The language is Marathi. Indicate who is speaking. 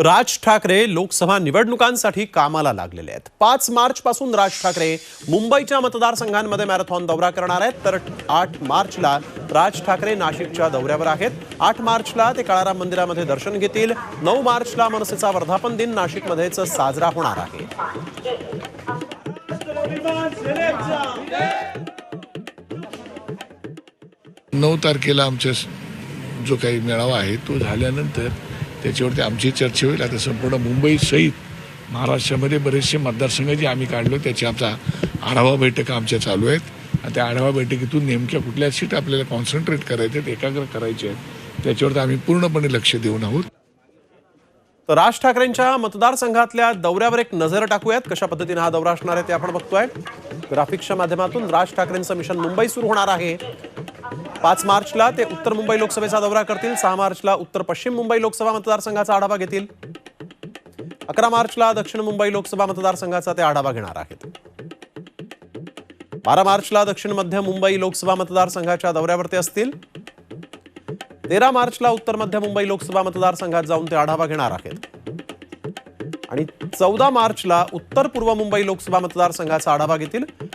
Speaker 1: राज ठाकरे लोकसभा निवडणुकांसाठी कामाला लागलेले आहेत. पाच मार्च पासून राज ठाकरे मुंबईच्या मतदारसंघांमध्ये मॅरेथॉन दौरा करणार आहेत. तर आठ मार्चला राज ठाकरे नाशिकच्या दौऱ्यावर आहेत. आठ मार्चला ते काळाराम मंदिरामध्ये दर्शन घेतील. नऊ मार्चला मनसेचा वर्धापन दिन नाशिकमध्येच साजरा होणार आहे.
Speaker 2: नऊ तारखेला आमच्या जो काही मेळावा आहे तो झाल्यानंतर त्याच्यावरती आमची चर्चा होईल. आता संपूर्ण मुंबईसहित महाराष्ट्रामध्ये बरेचसे मतदारसंघ जे आम्ही काढलो त्याची आमचा आढावा बैठका आमच्या चालू आहेत. आणि त्या आढावा बैठकीतून नेमक्या कुठल्या सीट आपल्याला कॉन्सन्ट्रेट करायचे आहेत एकाग्र करायचे आहेत त्याच्यावरती आम्ही पूर्णपणे लक्ष देऊन आहोत.
Speaker 1: तर राज ठाकरेंच्या मतदारसंघातल्या दौऱ्यावर एक नजर टाकूयात. कशा पद्धतीने हा दौरा असणार आहे ते आपण बघतोय. ग्राफिक्सच्या माध्यमातून राज ठाकरेंचं मिशन मुंबई सुरू होणार आहे. पाच मार्चला ते उत्तर मुंबई लोकसभेचा दौरा करतील. सहा मार्चला उत्तर पश्चिम मुंबई लोकसभा मतदारसंघाचा आढावा घेतील. अकरा मार्चला दक्षिण मुंबई लोकसभा मतदारसंघाचा ते आढावा घेणार आहेत. बारा मार्चला दक्षिण मध्य मुंबई लोकसभा मतदारसंघाच्या दौऱ्यावर ते असतील. तेरा मार्चला उत्तर मध्य मुंबई लोकसभा मतदारसंघात जाऊन ते आढावा घेणार आहेत. आणि चौदा मार्चला उत्तर पूर्व मुंबई लोकसभा मतदारसंघाचा आढावा घेतील.